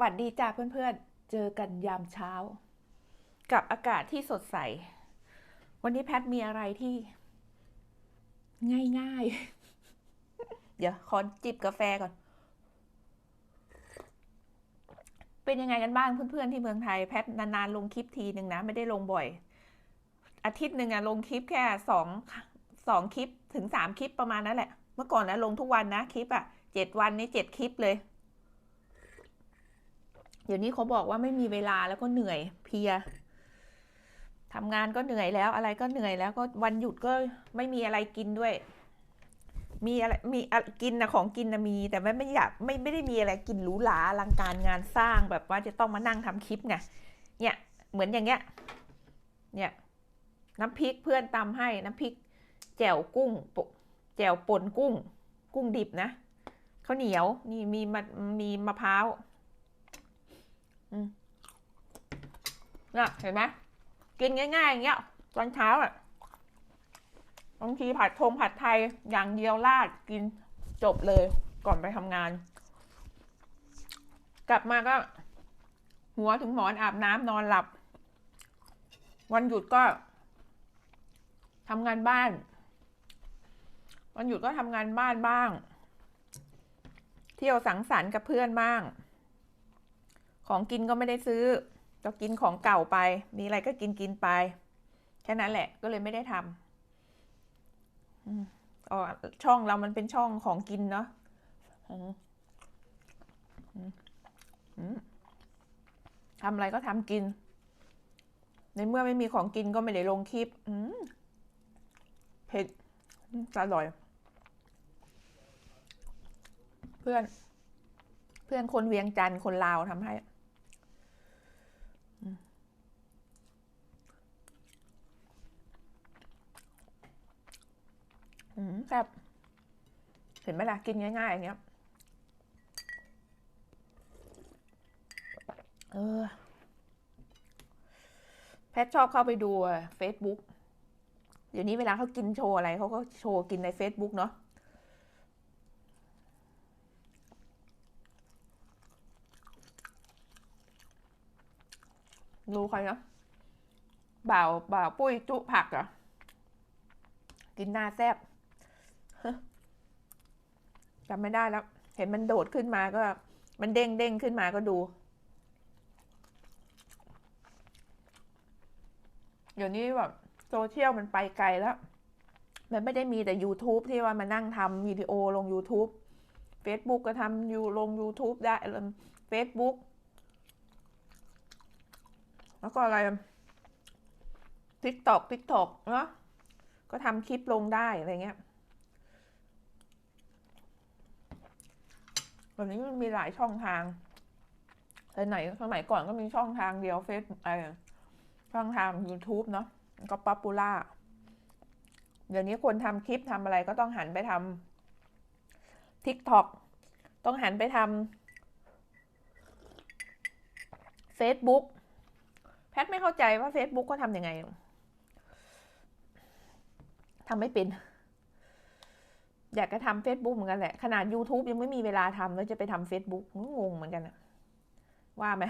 วัสดีจ้าเพื่อนๆ เจอกันยามเช้า กับอากาศที่สดใส วันนี้แพทมีอะไรที่ ง่ายๆ เดี๋ยวขอจิบกาแฟก่อน เป็นยังไงกันบ้างเพื่อนๆ ที่เมืองไทย แพทนานๆลงคลิปทีหนึ่งนะ ไม่ได้ลงบ่อย อาทิตย์หนึ่งอะลงคลิปแค่สองสองคลิปถึงสามคลิปประมาณนั้นแหละ เมื่อก่อนนะลงทุกวันนะคลิปอะเจ็ดวันนี้เจ็ดคลิปเลย เดี๋ยวนี้เขาบอกว่าไม่มีเวลาแล้วก็เหนื่อยเพียทำงานก็เหนื่อยแล้ว อะไรก็เหนื่อยแล้วก็วันหยุดก็ไม่มีอะไรกินด้วย มีอะไรมีกินนะของกินนะมี แต่ไม่ไม่อยากไม่ไม่ได้มีอะไรกินหรูหราอลังการงานสร้างแบบว่าจะต้องมานั่งทำคลิปไงเนี่ยเหมือนอย่างเงี้ยเนี่ยน้ำพริกเพื่อนตำให้น้ำพริกแจ่วกุ้งปะแจ่วป่นกุ้ง กุ้งดิบนะข้าวเหนียวนี่มีมะมีมะพร้าว น่ะเห็นไหมกินง่ายๆอย่างเงี้ยตอนเช้าอะบางทีผัดทงผัดไทยอย่างเดียวราดกินจบเลยก่อนไปทำงาน กลับมาก็ หัวถึงหมอนอาบน้ำนอนหลับ วันหยุดก็ทำงานบ้าน วันหยุดก็ทำงานบ้านบ้าง เที่ยวสังสรรค์กับเพื่อนบ้าง ของกินก็ไม่ได้ซื้อ ก็กินของเก่าไป มีอะไรก็กินกินไป แค่นั้นแหละ ก็เลยไม่ได้ทำอ๋อช่องเรามันเป็นช่องของกินเนาะทำอะไรก็ทำกิน ในเมื่อไม่มีของกินก็ไม่ได้ลงคลิปเผ็ดอร่อย เพื่อน เพื่อนคนเวียงจันทร์คนลาวทำให้ แซ่บเห็นไหมล่ะ กินง่ายๆอย่างเงี้ย เออ แพทชอบเข้าไปดูเฟซบุ๊กเดี๋ยวนี้เวลาเขากินโชว์อะไรเขาก็โชว์กินใน Facebook เนาะรู้ใครนะบ่าวบ่าวปุ้ยจุผักเหรอกินหน้าแซ่บ จำไม่ได้แล้ว เห็นมันโดดขึ้นมาก็ มันเด้งเด้งขึ้นมาก็ดู เดี๋ยวนี้แบบโซเชียลมันไปไกลแล้ว มันไม่ได้มีแต่ YouTube ที่ว่ามานั่งทำวิดีโอลง YouTube Facebook ก็ทำอยู่ลง YouTube ได้ Facebook แล้วก็อะไร TikTok TikTok เนาะก็ทำคลิปลงได้อะไรเงี้ย แบบนี้มันมีหลายช่องทางแต่ไหนสมัยก่อนก็มีช่องทางเดียวเฟซไอช่องทาง YouTube เนาะก็ป๊อปปูล่าเดี๋ยวนี้คนทำคลิปทำอะไรก็ต้องหันไปทำ TikTok ต้องหันไปทำ Facebook แพทไม่เข้าใจว่า Facebook ก็ทำยังไงทำไม่เป็น อยากจะทำ Facebook เหมือนกันแหละ ขนาด YouTube ยังไม่มีเวลาทำแล้วจะไปทำ Facebook งงเหมือนกันอะว่าไหม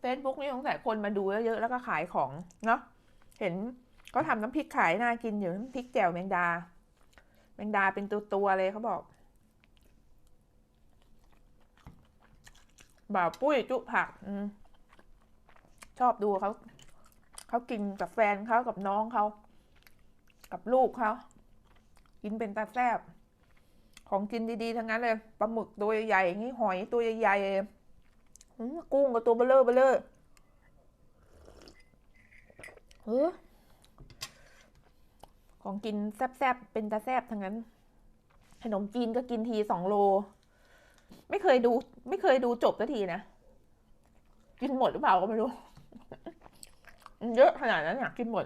เฟซบุ๊กนี่สงสัยคนมาดูเยอะๆแล้วก็ขายของเนาะเห็นเขาทำน้ำพริกขายน่ากินอยู่น้ำพริกแจ่วแมงดา แมงดาเป็นตัวๆเลยเขาบอก บ่าวปุ้ยจุผักอชอบดูเขาเขากินกับแฟนเขากับน้องเขา กับลูกเขากินเป็นตาแซบของกินดีๆทั้งนั้นเลยปลาหมึกตัวใหญ่ๆอย่างนี้หอยตัวใหญ่ๆกุ้งกับตัวเบลเลอร์เบลเลอร์เออของกินแซบๆเป็นตาแซบทั้งนั้น ขนมจีนก็กินทีสองโล ไม่เคยดู ไม่เคยดูจบสักทีนะ กินหมดหรือเปล่าก็ไม่รู้ เยอะขนาดนั้นอยากกินหมด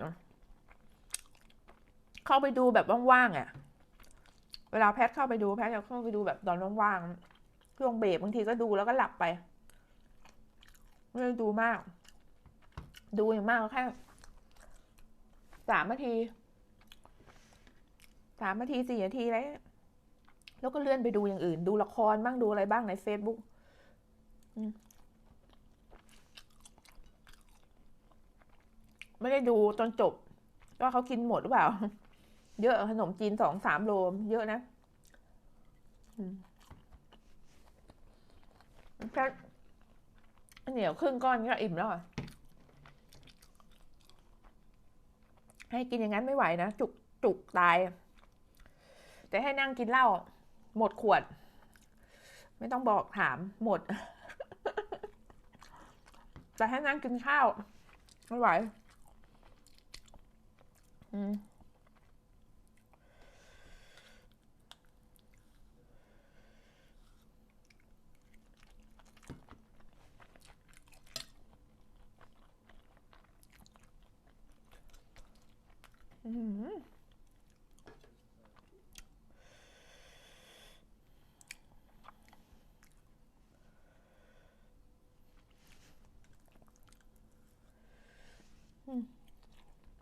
เข้าไปดูแบบว่างๆอะ เวลาแพทเข้าไปดูแพทจะเข้าไปดูแบบตอนว่างๆช่วงเบรกบางทีก็ดูแล้วก็หลับไป ไม่ได้ดูมาก ดูอย่างมากก็แค่จสามนาทีสามนาทีสี่นาทีแล้ว แล้วก็เลื่อนไปดูอย่างอื่น ดูละครบ้างดูอะไรบ้างใน Facebook ไม่ได้ดูจนจบ ว่าเขากินหมดหรือเปล่า เยอะขนมจีนสองสามโลเยอะนะแค่เหนียวครึ่งก้อนก็อิ่มแล้วให้กินอย่างนั้นไม่ไหวนะ จุกจุกตาย แต่ให้นั่งกินเหล้า หมดขวด ไม่ต้องบอกถามหมดแต่ให้นั่งกินข้าว ไม่ไหวอืม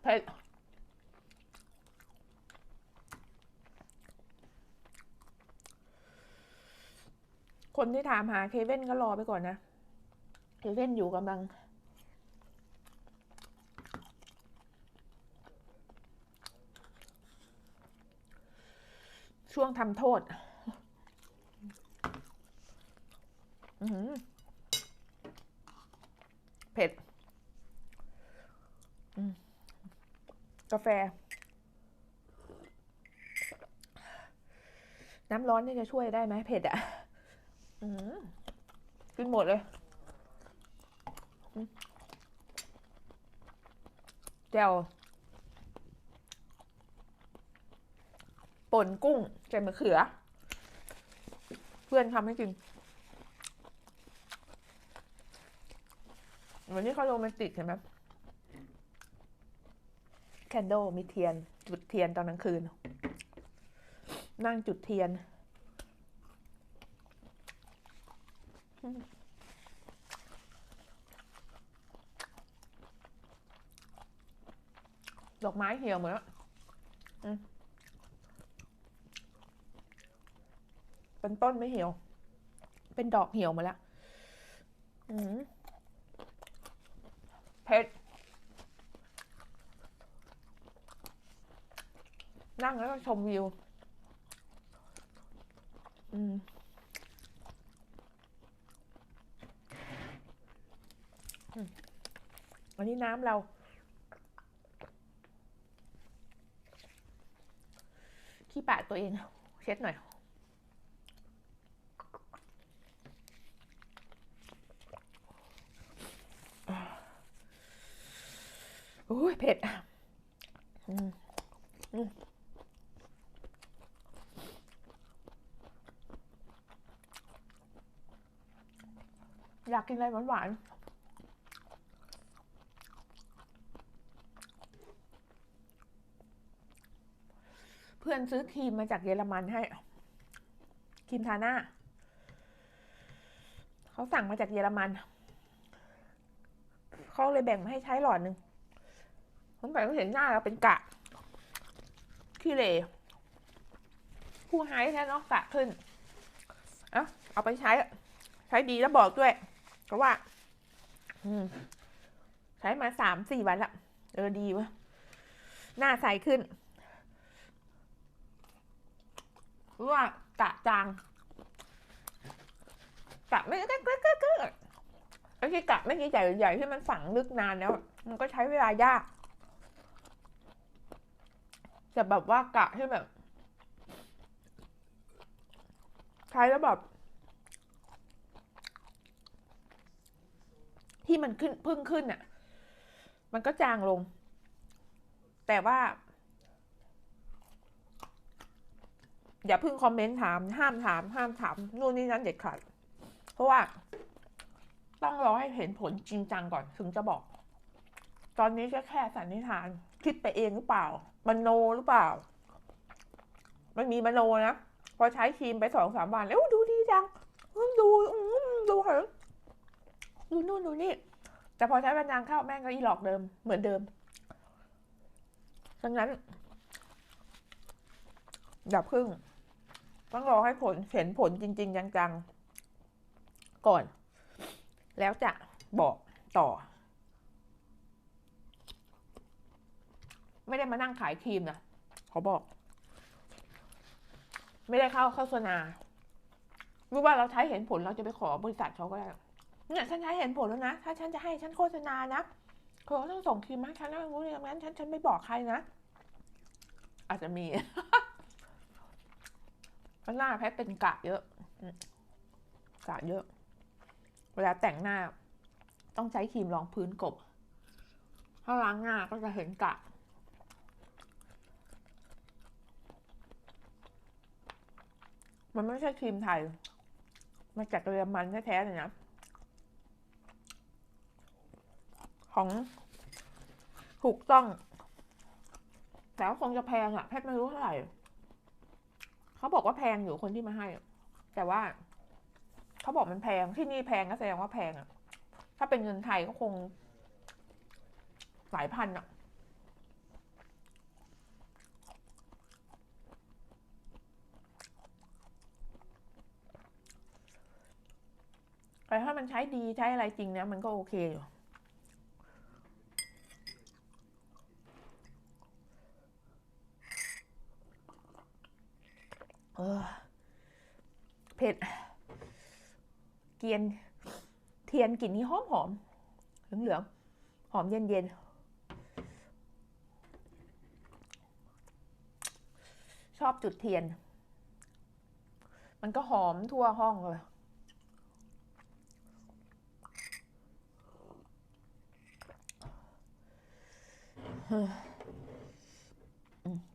เผ็ดคนที่ถามหาเคเว่นก็รอไปก่อนนะ เคเว่นอยู่กำลัง ช่วงทำโทษ เผ็ดอืม กาแฟ น้ำร้อนนี่จะช่วยได้ไหมเผ็ดอะกินหมดเลยอืมแจ่วป่นกุ้งใส่มะเขือ เพื่อนทำให้กิน วันนี้เขาโรแมนติกเห็นไหม แคนโดมีเทียน จุดเทียนตอนกลางคืน นั่งจุดเทียน ดอกไม้เหี่ยวหมดแล้วเป็นต้นไม่เหี่ยว เป็นดอกเหี่ยวหมาแล้วเผ็ นั่งแล้วก็ชมวิว อืมอันนี้น้ำเรา ขี้ปากตัวเอง เช็ดหน่อยโอ้ยเผ็ด อืมอืม อยากกินอะไรหวานๆ เพื่อนซื้อครีมมาจากเยอรมันให้ครีมทาหน้า เขาสั่งมาจากเยอรมัน เขาเลยแบ่งมาให้ใช้หลอดหนึ่งผมไปก็เห็นหน้าเราเป็นกะขี้เหร่ผู้หายแท้เนาะกะขึ้น เอาเอาไปใช้ ใช้ดีแล้วบอกด้วย ก็ว่าใช้มาสามสี่วันละเออดีวะหน้าใสขึ้นรู้ว่ากะจางกะไม่ก็ก็ก็ก็ไอ้ที่กะไม่กี่ใหญ่ใหญ่ที่มันฝังลึกนานแล้ว มันก็ใช้เวลายากแต่แบบว่ากะที่แบบ ใช้แล้วแบบ ที่มันขึ้นพึ่งขึ้นอะ มันก็จางลง แต่ว่า อย่าพึ่งคอมเมนต์ถาม ห้ามถาม ห้ามถามนู่นนี่นั้นเด็ดขาดเพราะว่า ต้องรอให้เห็นผลจริงจังก่อนถึงจะบอก ตอนนี้ก็แค่สันนิษฐาน คิดไปเองหรือเปล่า มโนหรือเปล่า มันมีมโนนะพอใช้ครีมไปสองสามวันแล้วดูดีจังดูดูเหรอ ดูนู่นดูนี่ แต่พอใช้วันนางเข้าแม่งก็อีหลอกเดิมเหมือนเดิม ดังนั้นอย่าพึ่ง ต้องรอให้ผลเห็นผลจริง ๆ จังๆ ก่อน แล้วจะบอกต่อ ไม่ได้มานั่งขายครีมนะเขาบอก ไม่ได้เข้าโฆษณารู้ว่าเราใช้เห็นผลเราจะไปขอบริษัทเขาก็ได้ เนี่ยฉันใช้เห็นผลแล้วนะ ถ้าฉันจะให้ฉันโฆษณานะเขาก็ต้องส่งครีมมาให้ฉันนะรู้อย่างนั้นฉันฉันไม่บอกใครนะ อาจจะมีเพราะหน้าแพทเป็นกะเยอะกะเยอะ เวลาแต่งหน้า ต้องใช้ครีมรองพื้นกบ ถ้าล้างหน้าก็จะเห็นกะมันไม่ใช่ครีมไทย มาจากเยอรมันแท้ๆเลยนะ ของถูกต้อง แต่ว่าคงจะแพงอะแพทไม่รู้เท่าไหร่เขาบอกว่าแพงอยู่คนที่มาให้ แต่ว่าเขาบอกมันแพงที่นี่แพงก็แสดงว่าแพงอะถ้าเป็นเงินไทยก็คงหลายพันอะแต่ถ้ามันใช้ดีใช้อะไรจริงเนี่ยมันก็โอเคอยู่ เผ็ด เกียน เทียนกลิ่นนี้หอมหอมเหลืองเหลืองๆหอมเย็นเย็นชอบจุดเทียน มันก็หอมทั่วห้องเลย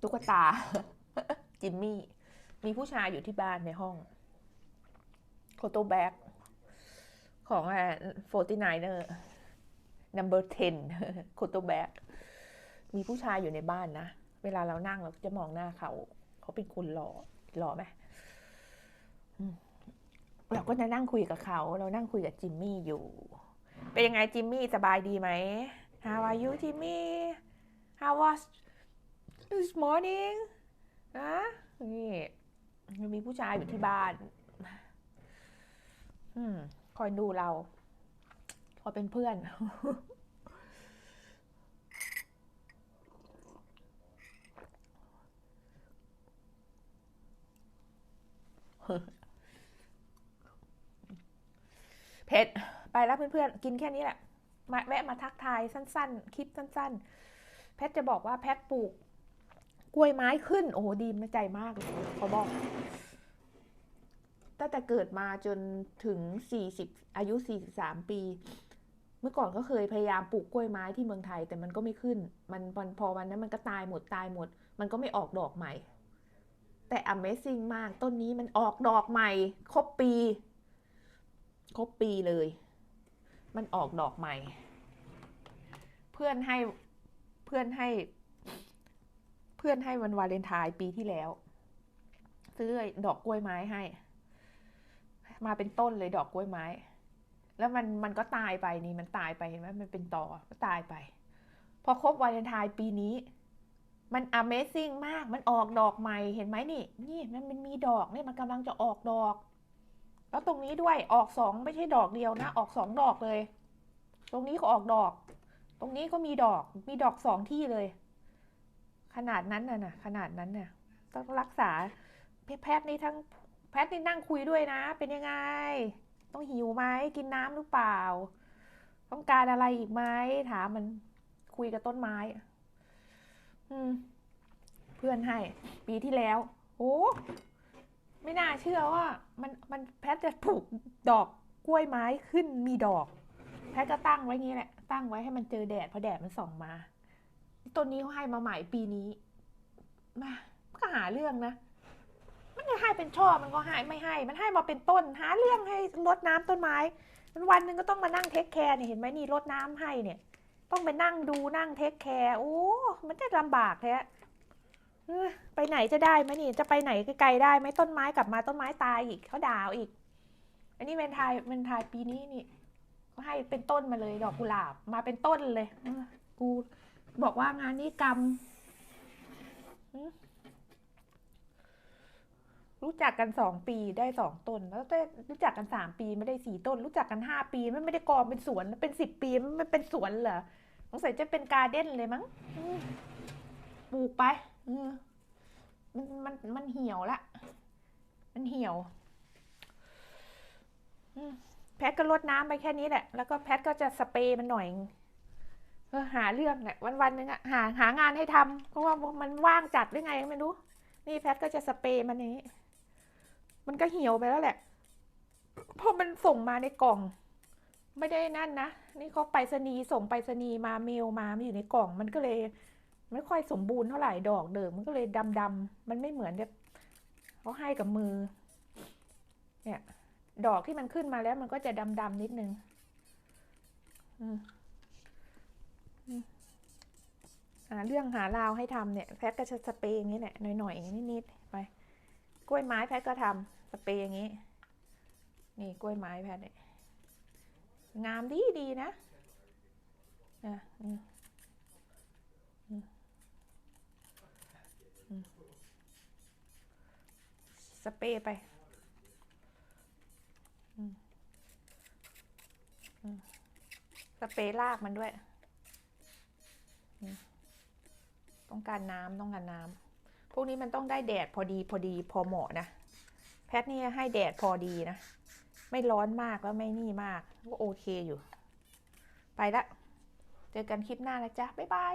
ตุ๊กตา จิมมี่ มีผู้ชายอยู่ที่บ้านในห้องโ o โตแบ็กของอ่าโฟร์ตี้ไนเนอร์ number ten โ o โตแบ็กมีผู้ชายอยู่ในบ้านนะ เวลาเรานั่งเราจะมองหน้าเขา เขาเป็นคนหล่อหล่อไหมเราก็จะนั่งคุยกับเขา เรานั่งคุยกับจิมมี่อยู่ เป็นยังไงจิมมี่สบายดีไหม How are you จิมมี่ How was this morning นะนี่ยัง ผู้ชายอยู่ที่บ้าน อืม คอยดูเราคอยเป็นเพื่อน เผ็ด ไปแล้วเพื่อนๆ กินแค่นี้แหละ มาแวะมาทักทายสั้น ๆ คลิปสั้น ๆ แพทจะบอกว่าแพทปลูกกล้วยไม้ขึ้น โอ้โหดีมใจมากเลยเขาบอก ตั้งแต่เกิดมาจนถึง 40 อายุ 43 ปี เมื่อก่อนก็เคยพยายามปลูกกล้วยไม้ที่เมืองไทยแต่มันก็ไม่ขึ้น มันมันพอวันนั้นมันก็ตายหมดตายหมด มันก็ไม่ออกดอกใหม่ แต่ Amazing มากต้นนี้มันออกดอกใหม่ ครบปี ครบปีเลย มันออกดอกใหม่ เพื่อนให้เพื่อนให้ เพื่อนให้วันวาเลนไทน์ปีที่แล้ว ซื้อดอกกล้วยไม้ให้ มาเป็นต้นเลยดอกกล้วยไม้ แล้วมันมันก็ตายไปนี่มันตายไปเห็นไหมมันเป็นตอก็ตายไป พอครบวาเลนไทน์ปีนี้ มัน Amazing มากมันออกดอกใหม่เห็นไหมนี่ นี่มันมันมีดอกเนี่ยมันกำลังจะออกดอก แล้วตรงนี้ด้วยออกสองไม่ใช่ดอกเดียวนะ ออกสองดอกเลย ตรงนี้ก็ออกดอก ตรงนี้ก็มีดอกมีดอกสองที่เลย ขนาดนั้นน่ะนะขนาดนั้นน่ะต้องรักษาแพทย์นี่ทั้ง พทนี่นั่งคุยด้วยนะ เป็นยังไง ต้องหิวไหมกินน้ำหรือเปล่า ต้องการอะไรอีกไหมถามมันคุยกับต้นไม้อืม เพื่อนให้ ปีที่แล้วโอ้ไม่น่าเชื่อว่า มันมันแพทจะปลูกดอกกล้วยไม้ขึ้นมีดอก แพทก็ตั้งไว้งี้แหละ ตั้งไว้ให้มันเจอแดดเพราะแดดมันส่องมาต้นนี้เขาให้มาใหม่ปีนี้มาก็หาเรื่องนะ มันจะให้เป็นช่อมันก็ให้ไม่ให้ มันให้มาเป็นต้น หาเรื่องให้รดน้ำต้นไม้มันวันหนึ่งก็ต้องมานั่งเทคแคร์เนี่ยเห็นไหมนี่รดน้ำให้เนี่ย ต้องไปนั่งดูนั่งเทคแคร์โอ้มันจะลำบากแท้ไปไหนจะได้ไหมนี่ จะไปไหนไกลๆได้ไหมต้นไม้กลับมาต้นไม้ตายอีกเขาด่าอีก อันนี้เวนไทายเวนไทายปีนี้นี่ก็ให้เป็นต้นมาเลย ดอกกุหลาบมาเป็นต้นเลยกูบอกว่างานนี้กรรม รู้จักกันสองปีได้สองต้น แล้วได้รู้จักกันสามปีไม่ได้สี่ต้น รู้จักกันห้าปีมันไม่ได้กอเป็นสวนเป็นสิบปีมันไม่เป็นสวนเหรอสงสัยจะเป็นการเด้นเลยมั้งปลูกไปมันมันมันเหี่ยวละ มันเหี่ยวแพทก็ลดน้ำไปแค่นี้แหละ แล้วก็แพทก็จะสเปรย์มันหน่อยเออหาเรื่องเนี่ยวันวันหนึงอะหาหางานให้ทำเพราะว่ามันว่างจัดหรือไงไม่รู้ นี่แพทก็จะสเปรย์มันนี้ มันก็เหี่ยวไปแล้วแหละเพราะมันส่งมาในกล่อง ไม่ได้นั่นนะ นี่เขาไปรษณีย์ส่งไปรษณีย์มาเมลมามันอยู่ในกล่อง มันก็เลย ไม่ค่อยสมบูรณ์เท่าไหร่ดอกเดิมมันก็เลยดำดำๆมันไม่เหมือนแบบเขาให้กับมือ เนี่ย ดอกที่มันขึ้นมาแล้วมันก็จะดำดำๆนิดนึงอืมหาเรื่องหาราวให้ทำเนี่ยแพทก็จะสเปรย์อย่างนี้แหละหน่อยๆนิดๆ กล้วยไม้แพทก็ทำสเปรย์อย่างนี้ นี่กล้วยไม้แพทเนี่ยงามดีดีนะอะอืมอืมอืมสเปรย์ไปอืมอืมสเปรย์รากมันด้วย ต้องการน้ำต้องการน้ำ พวกนี้มันต้องได้แดดพอดีพอดีพอเหมาะนะ แพทนี่ให้แดดพอดีนะ ไม่ร้อนมากแล้วไม่นี่มาก ก็โอเคอยู่ ไปละ เจอกันคลิปหน้านะจ๊ะ บ๊ายบาย